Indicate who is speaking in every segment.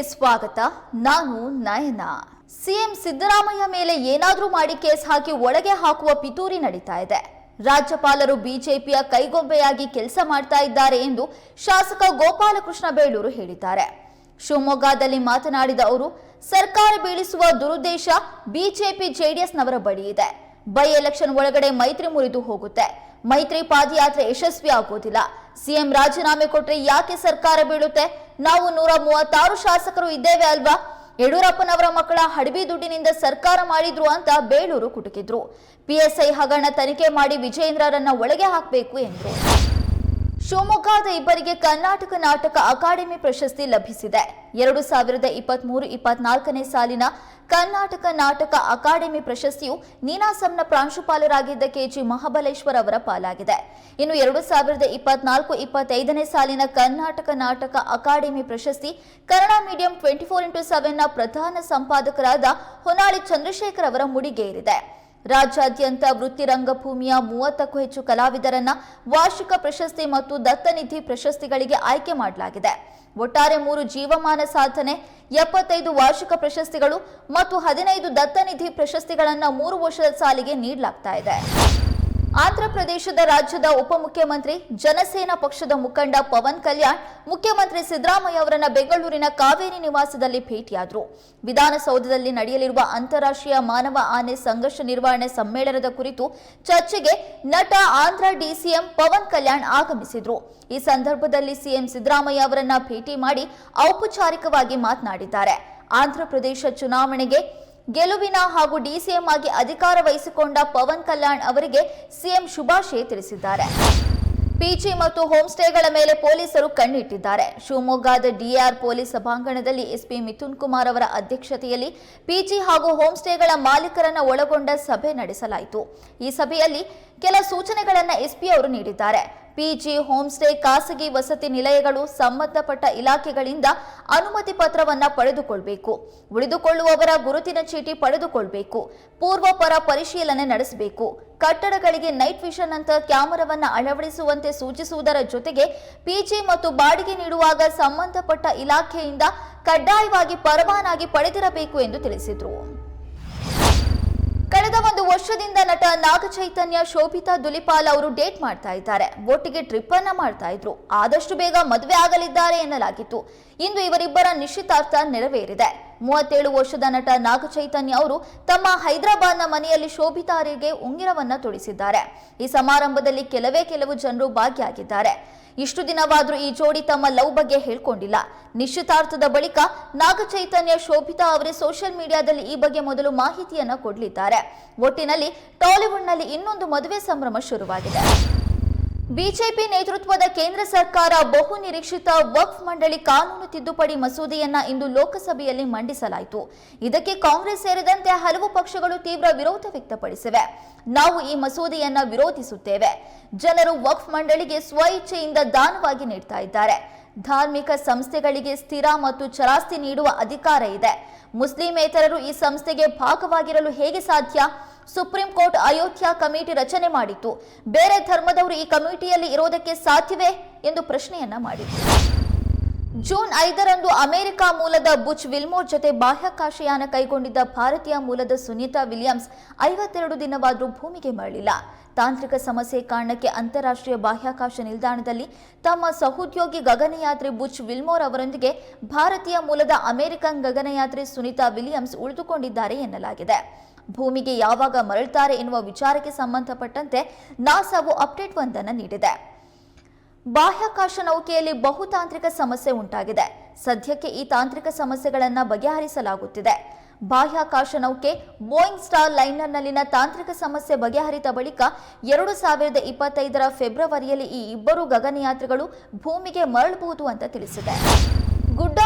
Speaker 1: ಸ್ವಾಗತ. ನಾನು ನಯನ. ಸಿಎಂ ಸಿದ್ದರಾಮಯ್ಯ ಮೇಲೆ ಏನಾದರೂ ಮಾಡಿ ಕೇಸ್ ಹಾಕಿ ಒಳಗೆ ಹಾಕುವ ಪಿತೂರಿ ನಡೀತಾ ಇದೆ. ರಾಜ್ಯಪಾಲರು ಬಿಜೆಪಿಯ ಕೈಗೊಂಬೆಯಾಗಿ ಕೆಲಸ ಮಾಡ್ತಾ ಇದ್ದಾರೆ ಎಂದು ಶಾಸಕ ಗೋಪಾಲಕೃಷ್ಣ ಬೇಳೂರು ಹೇಳಿದ್ದಾರೆ. ಶಿವಮೊಗ್ಗದಲ್ಲಿ ಮಾತನಾಡಿದ ಅವರು, ಸರ್ಕಾರ ಬೀಳಿಸುವ ದುರುದ್ದೇಶ ಬಿಜೆಪಿ ಜೆಡಿಎಸ್ನವರ ಬಳಿ ಇದೆ. ಬೈ ಎಲೆಕ್ಷನ್ ಒಳಗಡೆ ಮೈತ್ರಿ ಮುರಿದು ಹೋಗುತ್ತೆ. ಮೈತ್ರಿ ಪಾದಯಾತ್ರೆ ಯಶಸ್ವಿ ಆಗೋದಿಲ್ಲ. ಸಿಎಂ ರಾಜೀನಾಮೆ ಕೊಟ್ರೆ ಯಾಕೆ ಸರ್ಕಾರ ಬೀಳುತ್ತೆ? ನಾವು ನೂರ ಮೂವತ್ತಾರು ಶಾಸಕರು ಇದ್ದೇವೆ ಅಲ್ವಾ? ಯಡಿಯೂರಪ್ಪನವರ ಮಕ್ಕಳ ಹಡಬಿ ದುಡ್ಡಿನಿಂದ ಸರ್ಕಾರ ಮಾಡಿದ್ರು ಅಂತ ಬೇಳೂರು ಕುಟುಕಿದ್ರು. ಪಿಎಸ್ಐ ಹಗರಣ ತನಿಖೆ ಮಾಡಿ ವಿಜಯೇಂದ್ರರನ್ನ ಒಳಗೆ ಹಾಕಬೇಕು ಎಂದರು. ಶಿವಮೊಗ್ಗದ ಇಬ್ಬರಿಗೆ ಕರ್ನಾಟಕ ನಾಟಕ ಅಕಾಡೆಮಿ ಪ್ರಶಸ್ತಿ ಲಭಿಸಿದೆ. ಎರಡು ಸಾವಿರದ ಇಪ್ಪತ್ಮೂರು ಇಪ್ಪತ್ನಾಲ್ಕನೇ ಸಾಲಿನ ಕರ್ನಾಟಕ ನಾಟಕ ಅಕಾಡೆಮಿ ಪ್ರಶಸ್ತಿಯು ನೀನಾಸಂನ ಪ್ರಾಂಶುಪಾಲರಾಗಿದ್ದ ಕೆಜಿ ಮಹಾಬಲೇಶ್ವರ್ ಅವರ ಪಾಲಾಗಿದೆ. ಇನ್ನು ಎರಡು ಸಾವಿರದ ಇಪ್ಪತ್ನಾಲ್ಕು ಇಪ್ಪತ್ತೈದನೇ ಸಾಲಿನ ಕರ್ನಾಟಕ ನಾಟಕ ಅಕಾಡೆಮಿ ಪ್ರಶಸ್ತಿ Kannada medium twenty four into ಸೆವೆನ್ನ ಪ್ರಧಾನ ಸಂಪಾದಕರಾದ ಹೊನ್ನಾಳಿ ಚಂದ್ರಶೇಖರ್ ಅವರ ಮುಡಿಗೇರಿದೆ. ರಾಜ್ಯಾದ್ಯಂತ ವೃತ್ತಿ ರಂಗಭೂಮಿಯ ಮೂವತ್ತಕ್ಕೂ ಹೆಚ್ಚು ಕಲಾವಿದರನ್ನ ವಾರ್ಷಿಕ ಪ್ರಶಸ್ತಿ ಮತ್ತು ದತ್ತನಿಧಿ ಪ್ರಶಸ್ತಿಗಳಿಗೆ ಆಯ್ಕೆ ಮಾಡಲಾಗಿದೆ. ಒಟ್ಟಾರೆ ಮೂರು ಜೀವಮಾನ ಸಾಧನೆ, ಎಪ್ಪತ್ತೈದು ವಾರ್ಷಿಕ ಪ್ರಶಸ್ತಿಗಳು ಮತ್ತು ಹದಿನೈದು ದತ್ತನಿಧಿ ಪ್ರಶಸ್ತಿಗಳನ್ನು ಮೂರು ವರ್ಷದ ಸಾಲಿಗೆ ನೀಡಲಾಗ್ತಾ ಇದೆ. ಆಂಧ್ರ ಪ್ರದೇಶದ ರಾಜ್ಯದ ಉಪಮುಖ್ಯಮಂತ್ರಿ, ಜನಸೇನಾ ಪಕ್ಷದ ಮುಖಂಡ ಪವನ್ ಕಲ್ಯಾಣ್, ಮುಖ್ಯಮಂತ್ರಿ ಸಿದ್ದರಾಮಯ್ಯ ಅವರನ್ನ ಬೆಂಗಳೂರಿನ ಕಾವೇರಿ ನಿವಾಸದಲ್ಲಿ ಭೇಟಿಯಾದರು. ವಿಧಾನಸೌಧದಲ್ಲಿ ನಡೆಯಲಿರುವ ಅಂತಾರಾಷ್ಟ್ರೀಯ ಮಾನವ ಆನೆ ಸಂಘರ್ಷ ನಿರ್ವಹಣೆ ಸಮ್ಮೇಳನದ ಕುರಿತು ಚರ್ಚೆಗೆ ನಟ ಆಂಧ್ರ ಡಿಸಿಎಂ ಪವನ್ ಕಲ್ಯಾಣ್ ಆಗಮಿಸಿದ್ರು. ಈ ಸಂದರ್ಭದಲ್ಲಿ ಸಿಎಂ ಸಿದ್ದರಾಮಯ್ಯ ಅವರನ್ನ ಭೇಟಿ ಮಾಡಿ ಔಪಚಾರಿಕವಾಗಿ ಮಾತನಾಡಿದ್ದಾರೆ. ಆಂಧ್ರಪ್ರದೇಶ ಚುನಾವಣೆಗೆ ಗೆಲುವಿನ ಹಾಗೂ ಡಿಸಿಎಂ ಆಗಿ ಅಧಿಕಾರ ವಹಿಸಿಕೊಂಡ ಪವನ್ ಕಲ್ಯಾಣ್ ಅವರಿಗೆ ಸಿಎಂ ಶುಭಾಶಯ ತಿಳಿಸಿದ್ದಾರೆ. ಪಿಜಿ ಮತ್ತು ಹೋಮ್ ಸ್ಟೇಗಳ ಮೇಲೆ ಪೊಲೀಸರು ಕಣ್ಣಿಟ್ಟಿದ್ದಾರೆ. ಶಿವಮೊಗ್ಗದ ಡಿಆರ್ ಪೊಲೀಸ್ ಸಭಾಂಗಣದಲ್ಲಿ ಎಸ್ಪಿ ಮಿಥುನ್ ಕುಮಾರ್ ಅವರ ಅಧ್ಯಕ್ಷತೆಯಲ್ಲಿ ಪಿಜಿ ಹಾಗೂ ಹೋಮ್ ಸ್ಟೇಗಳ ಮಾಲೀಕರನ್ನ ಒಳಗೊಂಡ ಸಭೆ ನಡೆಸಲಾಯಿತು. ಈ ಸಭೆಯಲ್ಲಿ ಕೆಲ ಸೂಚನೆಗಳನ್ನು ಎಸ್ಪಿ ಅವರು ನೀಡಿದ್ದಾರೆ. ಪಿಜಿ ಹೋಮ್ ಸ್ಟೇ ಖಾಸಗಿ ವಸತಿ ನಿಲಯಗಳು ಸಂಬಂಧಪಟ್ಟ ಇಲಾಖೆಗಳಿಂದ ಅನುಮತಿ ಪತ್ರವನ್ನ ಪಡೆದುಕೊಳ್ಬೇಕು. ಉಳಿದುಕೊಳ್ಳುವವರ ಗುರುತಿನ ಚೀಟಿ ಪಡೆದುಕೊಳ್ಬೇಕು. ಪೂರ್ವಪರ ಪರಿಶೀಲನೆ ನಡೆಸಬೇಕು. ಕಟ್ಟಡಗಳಿಗೆ ನೈಟ್ ವಿಷನ್ ಅಂತ ಕ್ಯಾಮರಾವನ್ನು ಅಳವಡಿಸುವಂತೆ ಸೂಚಿಸುವುದರ ಜೊತೆಗೆ ಪಿಜಿ ಮತ್ತು ಬಾಡಿಗೆ ನೀಡುವಾಗ ಸಂಬಂಧಪಟ್ಟ ಇಲಾಖೆಯಿಂದ ಕಡ್ಡಾಯವಾಗಿ ಪರವಾನಗಿ ಪಡೆದಿರಬೇಕು ಎಂದು ತಿಳಿಸಿದರು. ಕಳೆದ ಒಂದು ವರ್ಷದಿಂದ ನಟ ನಾಗ ಚೈತನ್ಯ ಶೋಭಿತಾ ದುಲಿಪಾಲ್ ಅವರು ಡೇಟ್ ಮಾಡ್ತಾ ಇದ್ದಾರೆ. ಒಟ್ಟಿಗೆ ಟ್ರಿಪ್ ಅನ್ನ ಮಾಡ್ತಾ ಇದ್ರು. ಆದಷ್ಟು ಬೇಗ ಮದುವೆ ಆಗಲಿದ್ದಾರೆ ಎನ್ನಲಾಗಿತ್ತು. ಇಂದು ಇವರಿಬ್ಬರ ನಿಶ್ಚಿತಾರ್ಥ ನೆರವೇರಿದೆ. ಮೂವತ್ತೇಳು ವರ್ಷದ ನಟ ನಾಗಚೈತನ್ಯ ಅವರು ತಮ್ಮ ಹೈದರಾಬಾದ್ನ ಮನೆಯಲ್ಲಿ ಶೋಭಿತಾರಿಗೆ ಉಂಗಿರವನ್ನ ತೊಡಿಸಿದ್ದಾರೆ. ಈ ಸಮಾರಂಭದಲ್ಲಿ ಕೆಲವೇ ಕೆಲವು ಜನರು ಭಾಗಿಯಾಗಿದ್ದಾರೆ. ಇಷ್ಟು ದಿನವಾದರೂ ಈ ಜೋಡಿ ತಮ್ಮ ಲವ್ ಬಗ್ಗೆ ಹೇಳ್ಕೊಂಡಿಲ್ಲ. ನಿಶ್ಚಿತಾರ್ಥದ ಬಳಿಕ ನಾಗಚೈತನ್ಯ, ಶೋಭಿತಾ ಅವರೇ ಸೋಷಿಯಲ್ ಮೀಡಿಯಾದಲ್ಲಿ ಈ ಬಗ್ಗೆ ಮೊದಲು ಮಾಹಿತಿಯನ್ನ ಕೊಡಲಿದ್ದಾರೆ. ಒಟ್ಟಿನಲ್ಲಿ ಟಾಲಿವುಡ್ನಲ್ಲಿ ಇನ್ನೊಂದು ಮದುವೆ ಸಂಭ್ರಮ ಶುರುವಾಗಿದೆ. ಬಿಜೆಪಿ ನೇತೃತ್ವದ ಕೇಂದ್ರ ಸರ್ಕಾರ ಬಹು ನಿರೀಕ್ಷಿತ ವಕ್ಫ್ ಮಂಡಳಿ ಕಾನೂನು ತಿದ್ದುಪಡಿ ಮಸೂದೆಯನ್ನ ಇಂದು ಲೋಕಸಭೆಯಲ್ಲಿ ಮಂಡಿಸಲಾಯಿತು. ಇದಕ್ಕೆ ಕಾಂಗ್ರೆಸ್ ಸೇರಿದಂತೆ ಹಲವು ಪಕ್ಷಗಳು ತೀವ್ರ ವಿರೋಧ ವ್ಯಕ್ತಪಡಿಸಿವೆ. ನಾವು ಈ ಮಸೂದೆಯನ್ನ ವಿರೋಧಿಸುತ್ತೇವೆ. ಜನರು ವಕ್ಫ್ ಮಂಡಳಿಗೆ ಸ್ವ ಇಚ್ಛೆಯಿಂದ ದಾನವಾಗಿ ನೀಡ್ತಾ ಇದ್ದಾರೆ. ಧಾರ್ಮಿಕ ಸಂಸ್ಥೆಗಳಿಗೆ ಸ್ಥಿರ ಮತ್ತು ಚರಾಸ್ತಿ ನೀಡುವ ಅಧಿಕಾರ ಇದೆ. ಮುಸ್ಲಿಮೇತರರು ಈ ಸಂಸ್ಥೆಗೆ ಭಾಗವಾಗಿರಲು ಹೇಗೆ ಸಾಧ್ಯ? ಸುಪ್ರೀಂ ಕೋರ್ಟ್ ಅಯೋಧ್ಯಾ ಕಮಿಟಿ ರಚನೆ ಮಾಡಿತ್ತು. ಬೇರೆ ಧರ್ಮದವರು ಈ ಕಮಿಟಿಯಲ್ಲಿ ಇರೋದಕ್ಕೆ ಸಾಧ್ಯವೇ ಎಂದು ಪ್ರಶ್ನೆಯನ್ನ ಮಾಡಿತ್ತು ಜೂನ್ ಐದರಂದು ಅಮೆರಿಕ ಮೂಲದ ಬುಚ್ ವಿಲ್ಮೋರ್ ಜೊತೆ ಬಾಹ್ಯಾಕಾಶಯಾನ ಕೈಗೊಂಡಿದ್ದ ಭಾರತೀಯ ಮೂಲದ ಸುನೀತಾ ವಿಲಿಯಮ್ಸ್ ಐವತ್ತೆರಡು ದಿನವಾದರೂ ಭೂಮಿಗೆ ಮರಳಿಲ್ಲ. ತಾಂತ್ರಿಕ ಸಮಸ್ಯೆ ಕಾರಣಕ್ಕೆ ಅಂತಾರಾಷ್ಟ್ರೀಯ ಬಾಹ್ಯಾಕಾಶ ನಿಲ್ದಾಣದಲ್ಲಿ ತಮ್ಮ ಸಹೋದ್ಯೋಗಿ ಗಗನಯಾತ್ರಿ ಬುಚ್ ವಿಲ್ಮೋರ್ ಅವರೊಂದಿಗೆ ಭಾರತೀಯ ಮೂಲದ ಅಮೆರಿಕನ್ ಗಗನಯಾತ್ರಿ ಸುನೀತಾ ವಿಲಿಯಮ್ಸ್ ಉಳಿದುಕೊಂಡಿದ್ದಾರೆ ಎನ್ನಲಾಗಿದೆ. ಭೂಮಿಗೆ ಯಾವಾಗ ಮರಳುತ್ತಾರೆ ಎನ್ನುವ ವಿಚಾರಕ್ಕೆ ಸಂಬಂಧಪಟ್ಟಂತೆ ನಾಸಾವು ಅಪ್ಡೇಟ್ ಒಂದನ್ನು ನೀಡಿದೆ. ಬಾಹ್ಯಾಕಾಶ ನೌಕೆಯಲ್ಲಿ ಬಹುತಾಂತ್ರಿಕ ಸಮಸ್ಯೆ ಉಂಟಾಗಿದೆ. ಸದ್ಯಕ್ಕೆ ಈ ತಾಂತ್ರಿಕ ಸಮಸ್ಯೆಗಳನ್ನು ಬಗೆಹರಿಸಲಾಗುತ್ತಿದೆ. ಬಾಹ್ಯಾಕಾಶ ನೌಕೆ ಬೋಯಿಂಗ್ ಸ್ಟಾರ್ ಲೈನರ್ನಲ್ಲಿನ ತಾಂತ್ರಿಕ ಸಮಸ್ಯೆ ಬಗೆಹರಿದ ಬಳಿಕ ಎರಡು ಸಾವಿರದ ಇಪ್ಪತ್ತೈದರ ಫೆಬ್ರವರಿಯಲ್ಲಿ ಈ ಇಬ್ಬರು ಗಗನಯಾತ್ರಿಗಳು ಭೂಮಿಗೆ ಮರಳಬಹುದು ಅಂತ ತಿಳಿಸಿದೆ.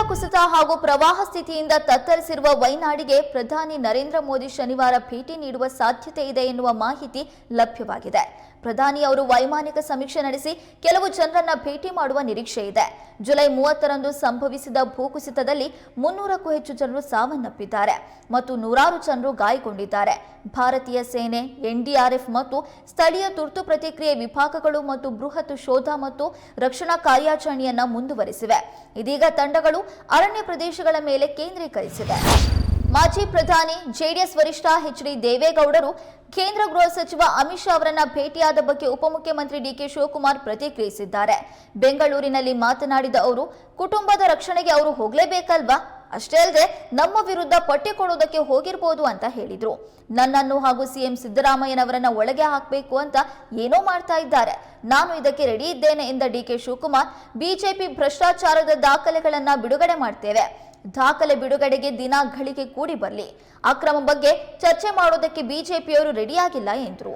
Speaker 1: ಕುಸಿತ ಹಾಗೂ ಪ್ರವಾಹ ಸ್ಥಿತಿಯಿಂದ ತತ್ತರಿಸಿರುವ ವೈನಾಡಿಗೆ ಪ್ರಧಾನಿ ನರೇಂದ್ರ ಮೋದಿ ಶನಿವಾರ ಭೇಟಿ ನೀಡುವ ಸಾಧ್ಯತೆ ಇದೆ ಎನ್ನುವ ಮಾಹಿತಿ ಲಭ್ಯವಾಗಿದೆ. ಪ್ರಧಾನಿ ಅವರು ವೈಮಾನಿಕ ಸಮೀಕ್ಷೆ ನಡೆಸಿ ಕೆಲವು ಜನರನ್ನ ಭೇಟಿ ಮಾಡುವ ನಿರೀಕ್ಷೆ ಇದೆ. ಜುಲೈ ಮೂವತ್ತರಂದು ಸಂಭವಿಸಿದ ಭೂಕುಸಿತದಲ್ಲಿ ಮುನ್ನೂರಕ್ಕೂ ಹೆಚ್ಚು ಜನರು ಸಾವನ್ನಪ್ಪಿದ್ದಾರೆ ಮತ್ತು ನೂರಾರು ಜನರು ಗಾಯಗೊಂಡಿದ್ದಾರೆ. ಭಾರತೀಯ ಸೇನೆ, ಎನ್ಡಿಆರ್ಎಫ್ ಮತ್ತು ಸ್ಥಳೀಯ ತುರ್ತು ಪ್ರತಿಕ್ರಿಯೆ ವಿಭಾಗಗಳು ಮತ್ತು ಬೃಹತ್ ಶೋಧ ಮತ್ತು ರಕ್ಷಣಾ ಕಾರ್ಯಾಚರಣೆಯನ್ನ ಮುಂದುವರೆಸಿವೆ. ಇದೀಗ ತಂಡಗಳು ಅರಣ್ಯ ಪ್ರದೇಶಗಳ ಮೇಲೆ ಕೇಂದ್ರೀಕರಿಸಿದೆ. ಮಾಜಿ ಪ್ರಧಾನಿ, ಜೆಡಿಎಸ್ ವರಿಷ್ಠ ಎಚ್ ಡಿ ದೇವೇಗೌಡರು ಕೇಂದ್ರ ಗೃಹ ಸಚಿವ ಅಮಿತ್ ಶಾ ಅವರನ್ನ ಭೇಟಿಯಾದ ಬಗ್ಗೆ ಉಪಮುಖ್ಯಮಂತ್ರಿ ಡಿಕೆ ಶಿವಕುಮಾರ್ ಪ್ರತಿಕ್ರಿಯಿಸಿದ್ದಾರೆ. ಬೆಂಗಳೂರಿನಲ್ಲಿ ಮಾತನಾಡಿದ ಅವರು, ಕುಟುಂಬದ ರಕ್ಷಣೆಗೆ ಅವರು ಹೋಗ್ಲೇಬೇಕಲ್ವಾ? ಅಷ್ಟೇ ಅಲ್ಲದೆ ನಮ್ಮ ವಿರುದ್ಧ ಪಟ್ಟಿ ಕೊಡೋದಕ್ಕೆ ಹೋಗಿರ್ಬೋದು ಅಂತ ಹೇಳಿದ್ರು. ನನ್ನನ್ನು ಹಾಗೂ ಸಿಎಂ ಸಿದ್ದರಾಮಯ್ಯನವರನ್ನ ಒಳಗೆ ಹಾಕಬೇಕು ಅಂತ ಏನೋ ಮಾಡ್ತಾ ಇದ್ದಾರೆ. ನಾನು ಇದಕ್ಕೆ ರೆಡಿ ಇದ್ದೇನೆ ಎಂದ ಡಿ ಕೆ ಶಿವಕುಮಾರ್, ಬಿಜೆಪಿ ಭ್ರಷ್ಟಾಚಾರದ ದಾಖಲೆಗಳನ್ನ ಬಿಡುಗಡೆ ಮಾಡ್ತೇವೆ. ದಾಖಲೆ ಬಿಡುಗಡೆಗೆ ದಿನ ಘಳಿಗೆ ಕೂಡಿ ಬರಲಿ. ಅಕ್ರಮ ಬಗ್ಗೆ ಚರ್ಚೆ ಮಾಡೋದಕ್ಕೆ ಬಿಜೆಪಿಯವರು ರೆಡಿಯಾಗಿಲ್ಲ ಎಂದರು.